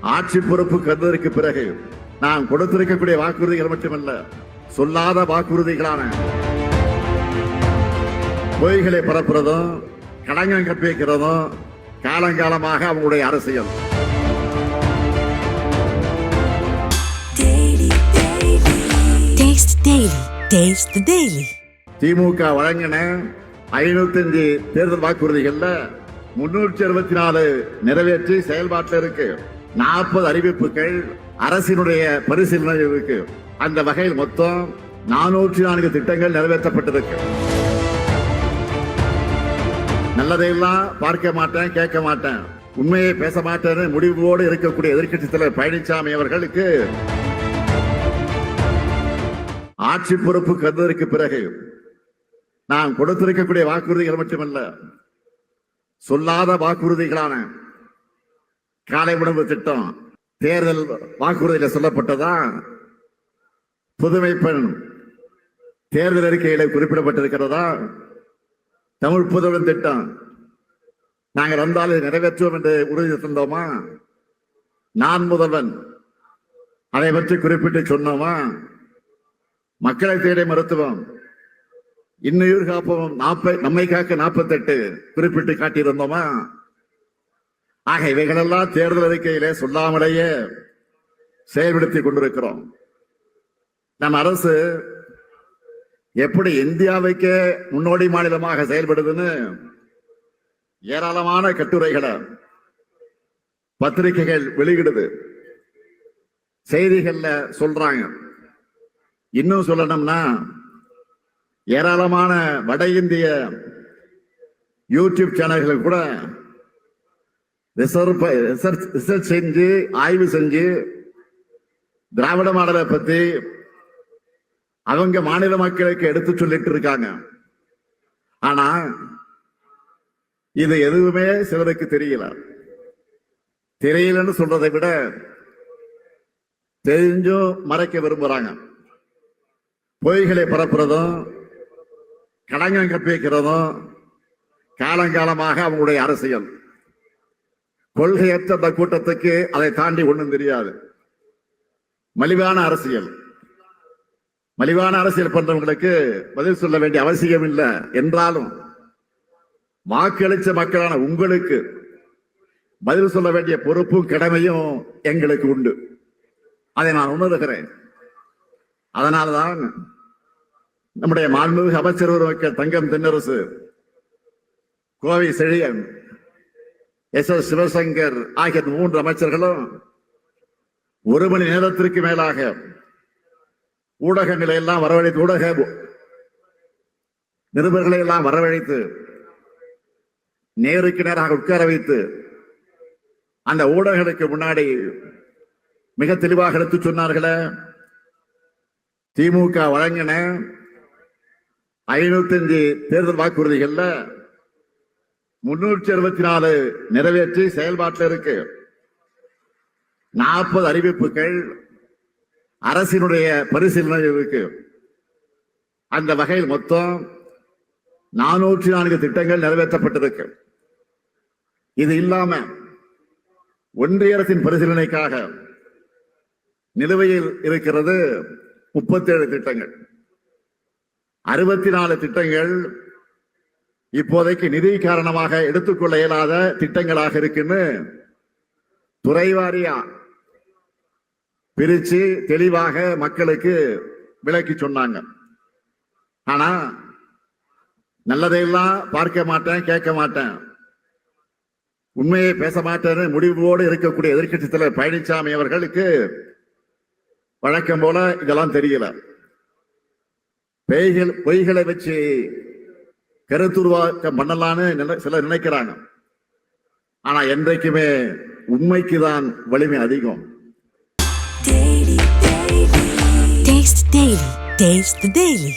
ஆட்சி பொறுப்பு கருதற்கு பிறகு நாம் கொடுத்திருக்கக்கூடிய வாக்குறுதிகள் மட்டுமல்ல சொல்லாத வாக்குறுதிகளான பொய்களை பரப்புறதும் கடங்கம் கற்பிக்கிறதும் காலங்காலமாக அவங்களுடைய அரசியல். திமுக வழங்கின ஐநூத்தஞ்சு தேர்தல் வாக்குறுதிகள்ல முன்னூற்றி அறுபத்தி நாலு நிறைவேற்றி செயல்பாட்டில் இருக்கு. நாற்பது அறிவிப்புகள் அரசினுடைய பரிசீலனை இருக்கு அந்த வகையில் மொத்தம் நானூற்றி நான்கு திட்டங்கள் நிறைவேற்றப்பட்டிருக்கு. நல்லதையெல்லாம் பார்க்க மாட்டேன் கேட்க மாட்டேன். உண்மையை பேச மாட்டேன்னு முடிவோடு இருக்கக்கூடிய எதிர்க்கட்சி தலைவர் பழனிசாமி அவர்களுக்கு ஆட்சி பொறுப்பு கருதற்கு பிறகு நான் கொடுத்திருக்கக்கூடிய வாக்குறுதிகள் மட்டுமல்ல சொல்லாத வாக்குறுதிகளான காலை உணவு திட்டம். தேர்தல் வாக்குறுதியில சொல்லப்பட்டதா? புதுமை பெண் தேர்தல் அறிக்கையில குறிப்பிடப்பட்டிருக்கிறதா? தமிழ் புதுவன் திட்டம். நாங்கள் வந்தால் இதை நிறைவேற்றுவோம் என்று உறுதி தந்தோமா? நான் முதல்வன். அதை பற்றி குறிப்பிட்டு சொன்னோமா? மக்களை தேடி மருத்துவம் இன்னுயிர் காப்போம். நாற்ப நம்மை காக்க நாற்பத்தெட்டு குறிப்பிட்டு காட்டியிருந்தோமா? ஆக இவைகளெல்லாம் தேர்தல் அறிக்கையிலே சொல்லாமலேயே செயல்படுத்தி கொண்டிருக்கிறோம். நம் அரசு எப்படி இந்தியாவைக்கே முன்னோடி மாநிலமாக செயல்படுதுன்னு ஏராளமான கட்டுரைகளை பத்திரிகைகள் வெளியிடுது. செய்திகள்ல சொல்றாங்க. இன்னும் சொல்லணும்னா ஏராளமான வட இந்திய யூடியூப் சேனல்கள் கூட ரிசர்வ் ரிசர்ச் ரிசர்ச் செஞ்சு ஆய்வு செஞ்சு திராவிட மாடலை பத்தி அவங்க மாநில மக்களுக்கு எடுத்து சொல்லிட்டு இருக்காங்க. ஆனா இது எதுவுமே சிலருக்கு தெரியல. தெரியலன்னு சொல்றதை விட தெரிஞ்சும் மறைக்க விரும்புறாங்க. பொய்களை பரப்புறதும் கடங்கம் கற்பிக்கிறதும் காலங்காலமாக அவங்களுடைய அரசியல். கொள்கையற்ற அந்த கூட்டத்துக்கு அதை தாண்டி ஒண்ணும் தெரியாது. மலிவான அரசியல். மலிவான அரசியல் பண்றவங்களுக்கு பதில் சொல்ல வேண்டிய அவசியம் இல்லை என்றாலும் வாக்களிச்ச மக்களான உங்களுக்கு பதில் சொல்ல வேண்டிய பொறுப்பும் கடமையும் எங்களுக்கு உண்டு. அதை நான் உணர்கிறேன். அதனால்தான் நம்முடைய மாண்புமிகு அமைச்சர் ஒருவருக்கு தங்கம் தென்னரசு கோவை செழியன் எஸ் எஸ் சிவசங்கர் ஆகிய மூன்று அமைச்சர்களும் ஒரு மணி நேரத்திற்கு மேலாக ஊடகங்களை எல்லாம் வரவழைத்து ஊடக நிருபர்களை எல்லாம் வரவழைத்து நேருக்கு நேராக உட்கார வைத்து அந்த ஊடகங்களுக்கு முன்னாடி மிக தெளிவாக எடுத்து சொன்னார்களே திமுக வழங்கின ஐநூத்தஞ்சு தேர்தல் வாக்குறுதிகள்ல முன்னூற்றி அறுபத்தி நாலு நிறைவேற்றி செயல்பாட்டில் இருக்கு. நாற்பது அறிவிப்புகள் அரசினுடைய பரிசீலனை இருக்கு. அந்த வகையில் மொத்தம் நானூற்றி நான்கு திட்டங்கள் நிறைவேற்றப்பட்டிருக்கு. இது இல்லாம ஒன்றிய அரசின் பரிசீலனைக்காக நிலுவையில் இருக்கிறது முப்பத்தேழு திட்டங்கள். அறுபத்தி நாலு திட்டங்கள் இப்போதைக்கு நிதி காரணமாக எடுத்துக்கொள்ள இயலாத திட்டங்களாக இருக்குன்னு துறைவாரியா பிரிச்சு தெளிவாக மக்களுக்கு விளக்கி சொன்னாங்க. ஆனா நல்லதையெல்லாம் பார்க்க மாட்டேன் கேட்க மாட்டேன். உண்மையை பேச மாட்டேன்னு முடிவோடு இருக்கக்கூடிய எதிர்கட்சி தலைவர் பழனிசாமி அவர்களுக்கு வழக்கம் போல இதெல்லாம் தெரியல. பெய்கள் பொய்களை வச்சு கருத்துருவாக்கம் பண்ணலான்னு சிலர் நினைக்கிறாங்க ஆனா என்றைக்குமே உண்மைக்கு தான் வலிமை அதிகம் Taste the Daily. Taste the Daily.